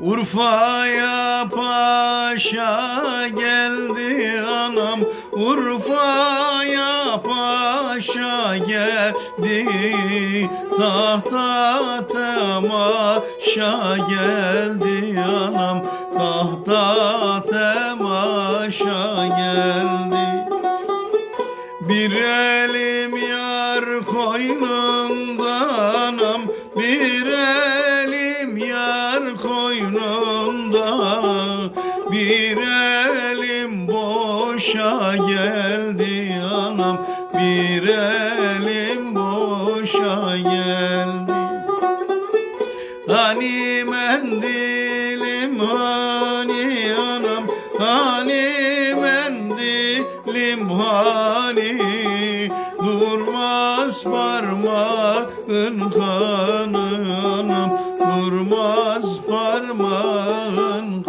Urfa'ya paşa geldi anam. Urfa'ya paşa geldi. Tahta temaşa geldi anam. Tahta temaşa geldi. Bir elim yar koynunda anam. Bir koynunda Bir elim boşa geldi anam. Bir elim boşa geldi. Hani mendilim hani anam. Hani mendilim hani Durmaz parmağın kanı anam. Durmaz kanı